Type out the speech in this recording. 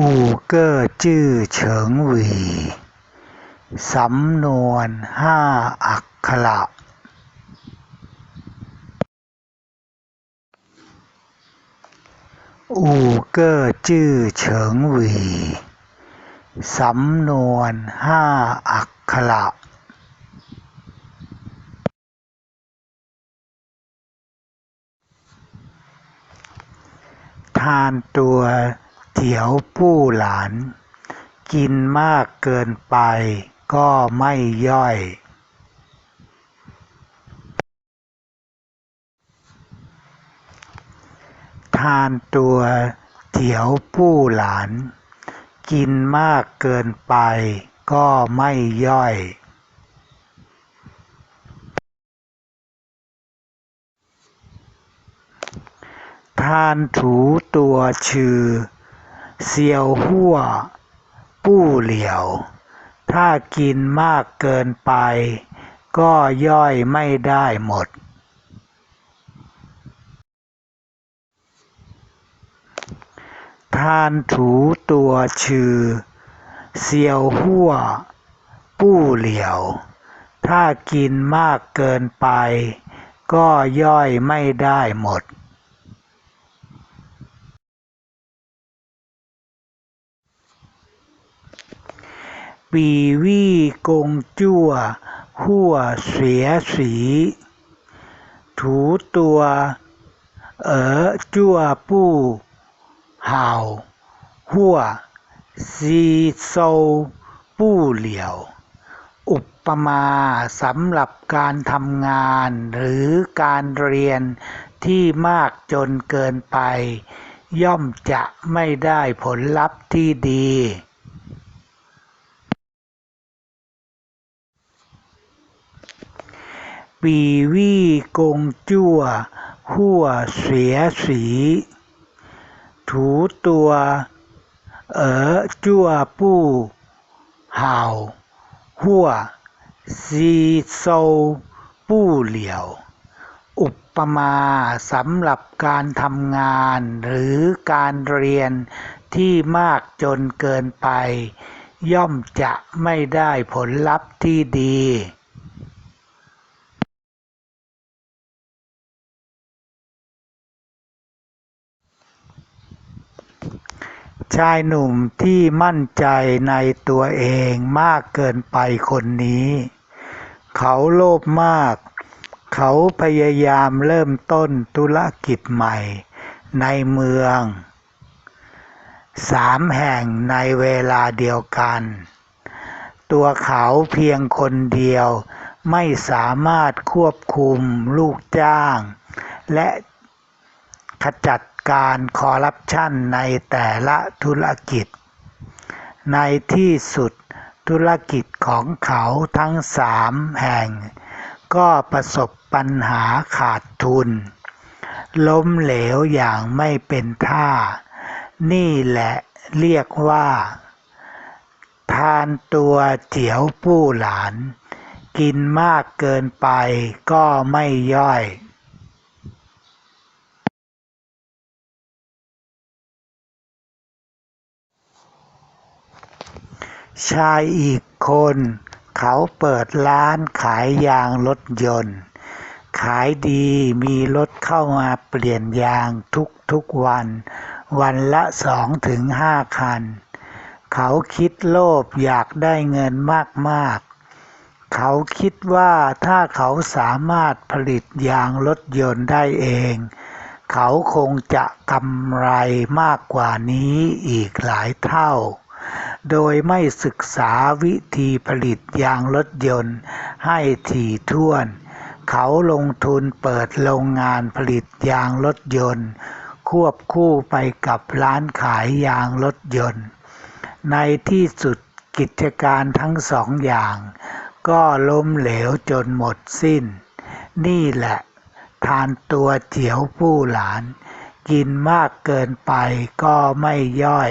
อู่เก้อจื้อเฉิงหวี่ สำนวนห้าอักขระอู่เก้อจื้อเฉิงหวี่ สำนวนห้าอักขระทานตัว เจียวปู้หลาน กินมากเกินไปก็ไม่ย่อยทานตัวเจียวปู้หลาน กินมากเกินไปก็ไม่ย่อย ทานถูตัวชื่อ เซียวหัวปู้เหลียว ถ้ากินมากเกินไป ก็ย่อยไม่ได้หมดทานถูตัวชื่อ เซียวหัวปู้เหลียว ถ้ากินมากเกินไป ก็ย่อยไม่ได้หมด ปีวี่กงจั่ว หัวเสียสี ถูตัว เอ๋อจั่วปู้ห่าวหัวซีโซปู้เหลียว อุปมาสำหรับการทำงานหรือการเรียนที่มากจนเกินไป ย่อมจะไม่ได้ผลลัพธ์ที่ดี ปีวี่กงจั่ว หัวเสียสี ถูตัว เอ๋อจั่วปู้ห่าวหัวซีโซปู้เหลียว อุปมาสำหรับการทำงานหรือการเรียนที่มากจนเกินไป ย่อมจะไม่ได้ผลลัพธ์ที่ดี ชายหนุ่มที่มั่นใจในตัวเองมากเกินไปคนนี้ เขาโลภมาก เขาพยายามเริ่มต้นธุรกิจใหม่ในเมืองสามแห่งในเวลาเดียวกัน ตัวเขาเพียงคนเดียวไม่สามารถควบคุมลูกจ้าง และขจัด การคอร์รัปชันในแต่ละธุรกิจ ในที่สุดธุรกิจของเขาทั้งสามแห่ง ก็ประสบปัญหาขาดทุน ล้มเหลวอย่างไม่เป็นท่า นี่แหละเรียกว่า ทานตัวเจียวปู้หลาน กินมากเกินไปก็ไม่ย่อย ชายอีกคน เขาเปิดร้านขายยางรถยนต์ ขายดีมีรถเข้ามาเปลี่ยนยางทุกทุกวัน วันละสองถึงห้าคัน เขาคิดโลภอยากได้เงินมากๆ เขาคิดว่าถ้าเขาสามารถผลิตยางรถยนต์ได้เอง เขาคงจะกำไรมากกว่านี้อีกหลายเท่า โดยไม่ศึกษาวิธีผลิตยางรถยนต์ให้ถี่ถ้วน เขาลงทุนเปิดโรงงานผลิตยางรถยนต์ ควบคู่ไปกับร้านขายยางรถยนต์ ในที่สุดกิจการทั้งสองอย่าง ก็ล้มเหลวจนหมดสิ้น นี่แหละ ทานตัวเจียวผู้หลาน กินมากเกินไปก็ไม่ย่อย